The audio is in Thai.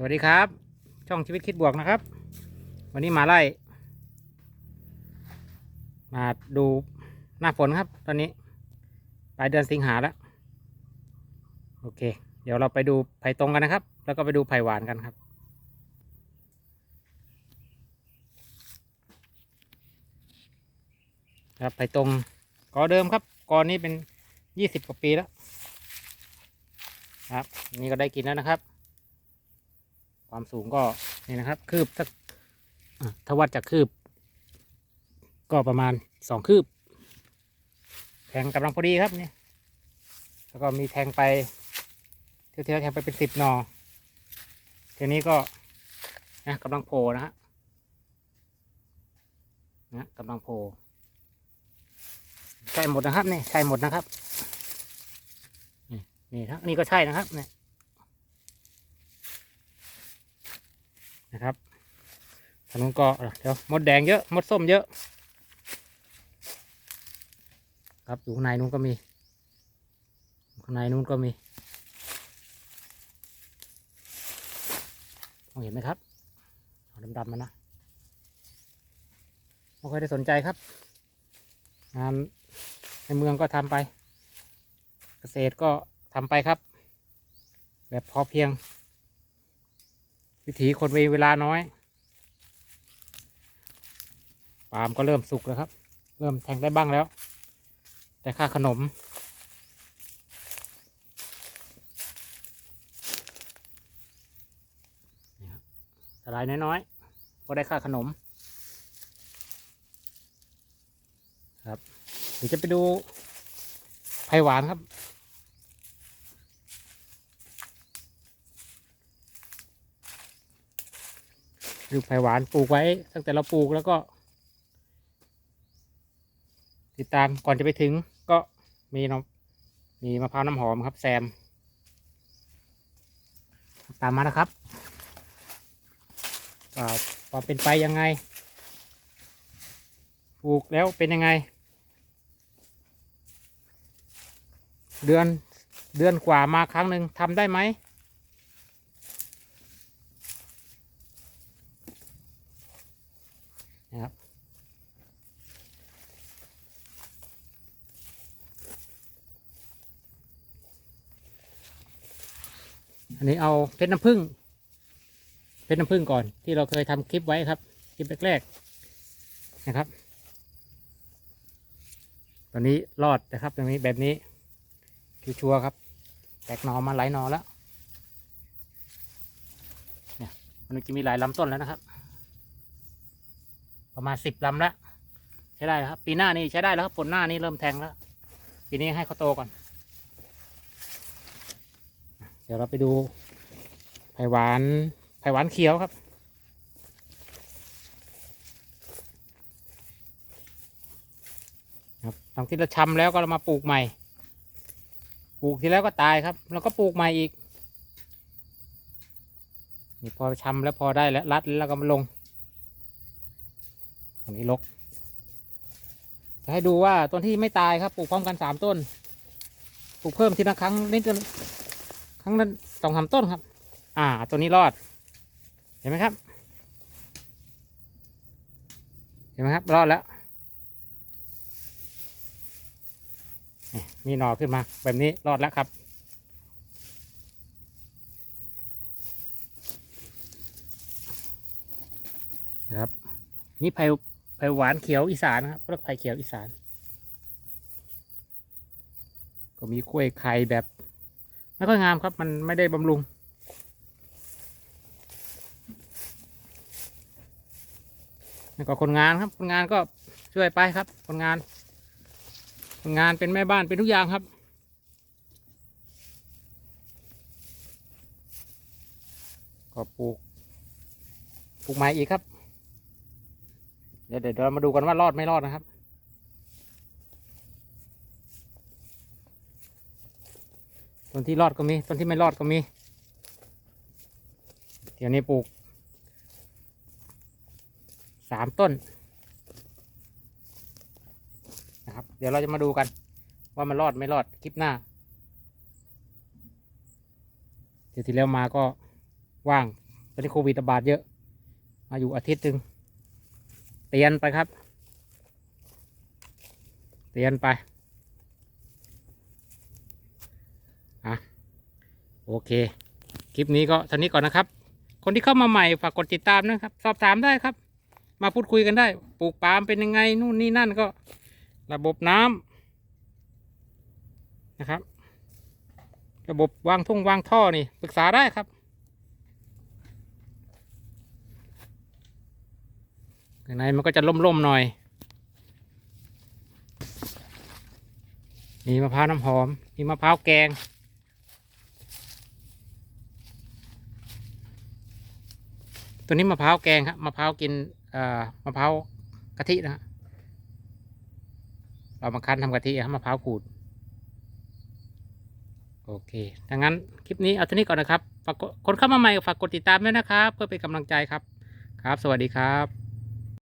สวัสดีครับ ช่องชีวิตคิดบวกนะครับ วันนี้มาไล่ มาดูหน้าฝนครับ ตอนนี้ปลายเดือนสิงหาแล้ว โอเค เดี๋ยวเราไปดูไผ่ตรงกันนะครับ แล้วก็ไปดูไผ่หวานกันครับครับไผ่ตรงกอเดิมครับกอนี้เป็นยี่สิบกว่าปีแล้ว ครับ นี่ก็ได้กินแล้วนะครับ ความสูงก็นี่นะครับคืบสักถ้าวัดจากคืบ ก็ประมาณสองคืบ แทงกำลังพอดีครับเนี่ยแล้วก็มีแทงไปเที่ยวๆแทงไปเป็นสิบหนอทีนี้ก็นะกำลังโผล่นะฮะนะกำลังโผล่ใช่หมดนะครับนี่ใช่หมดนะครับนี่นี่ทั้งนี่ก็ใช่นะครับเนี่ย นะครับทางนู้นก็เดี๋ยวมดแดงเยอะมดส้มเยอะ ครับอยู่ข้างในนู้นก็มีข้างในนู้นก็มีมองเห็นไหมครับดำๆมานะไม่ค่อยได้สนใจครับงานในเมืองก็ทำไป เกษตรก็ทำไปครับ แบบพอเพียง วิถีคนมีเวลาน้อยปาล์มก็เริ่มสุกแล้วครับ เริ่มแทงได้บ้างแล้ว แต่ค่าขนมนี่ครับสลายน้อยๆ ก็ได้ค่าขนม ครับ เดี๋ยวจะไปดูไผ่หวานครับ ดูกไผ่หวานปลูกไว้ ตั้งแต่เราปลูกแล้วก็ ติดตามก่อนจะไปถึงก็มีน้ำมีมะพร้าวน้ำหอมครับแซม ตามมานะครับว่าความเป็นไปยังไง ปลูกแล้วเป็นยังไง เดือนเดือนกว่ามาครั้งหนึ่งทำได้ไหม นะครับ อันนี้เอาเพชรน้ำผึ้งเพชรน้ำผึ้งก่อน ที่เราเคยทำคลิปไว้ครับคลิปแรกๆนะครับ ตอนนี้รอดนะครับตรงนี้แบบนี้ชัวร์ๆครับ แตกหนอมาหลายหนอแล้วเนี่ยมันจะมีหลายลำต้นแล้วนะครับ ประมาณสิบลำแล้วใช้ได้แล้วครับ ปีหน้านี่ใช้ได้แล้วครับผลหน้านี่เริ่มแทงแล้วปีนี้ให้เขาโตก่อน ดี๋ยวเราไปดูไผ่หวานไผ่หวานเขียวครับ ครับหลังที่เราชำแล้วก็เรามาปลูกใหม่ ปลูกทีแล้วก็ตายครับ แล้วก็ปลูกใหม่อีกนี่พอชำแล้วพอได้แล้วรัดแล้วก็มาลงตรงนี้ลกจะให้ดูว่าต้นที่ไม่ตายครับ ปลูกพร้อมกันสามต้น ปลูกเพิ่มทีละครั้งนิด ทั้งนั้นสองสามต้นครับ อ่า ตัวนี้รอด เห็นไหมครับ เห็นไหมครับ รอดแล้ว มีหน่อขึ้นมาแบบนี้รอดแล้วครับ นะครับ นี่ไผ่ไผ่หวานเขียวอีสานครับเรียกไผ่เขียวอีสาน ก็มีกล้วยไข่แบบ ไม่ค่อยงามครับ มันไม่ได้บำรุง แล้วก็คนงานครับ คนงานก็ช่วยไปครับ คนงาน คนงานเป็นแม่บ้านเป็นทุกอย่างครับก็ปลูกปลูกไม้อีกครับ เดี๋ยวเดี๋ยวเรามาดูกันว่ารอดไม่รอดนะครับ ต้นที่รอดก็มี ต้นที่ไม่รอดก็มี เดี๋ยวนี้ปลูกสามต้นนะครับ เดี๋ยวเราจะมาดูกัน ว่ามันรอดไม่รอดคลิปหน้า เดี๋ยวที่แล้วมาก็ว่างตอนนี้โควิดระบาดเยอะ มาอยู่อาทิตย์หนึ่งเตียนไปครับ เตียนไปอะ โอเค คลิปนี้ก็เท่านี้ก่อนนะครับ คนที่เข้ามาใหม่ฝากกดติดตามนะครับ สอบถามได้ครับ มาพูดคุยกันได้ ปลูกปาล์มเป็นยังไงนู่นนี่นั่นก็ ระบบน้ำนะครับ ระบบวางทุ่งวางท่อนี่ปรึกษาได้ครับข้างในมันก็จะล่มๆหน่อย มีมะพร้าวน้ำหอม มีมะพร้าวแกง ตัวนี้มะพร้าวแกงครับมะพร้าวกินมะพร้าวกะทินะเรามาคั้นทำกะทิครับมะพร้าวขูด โอเคดังนั้นคลิปนี้เอาเท่านี้ก่อนนะครับฝากกดคนเข้ามาใหม่ฝากกดติดตามด้วยนะครับ เพื่อเป็นกำลังใจครับ ครับ สวัสดีครับ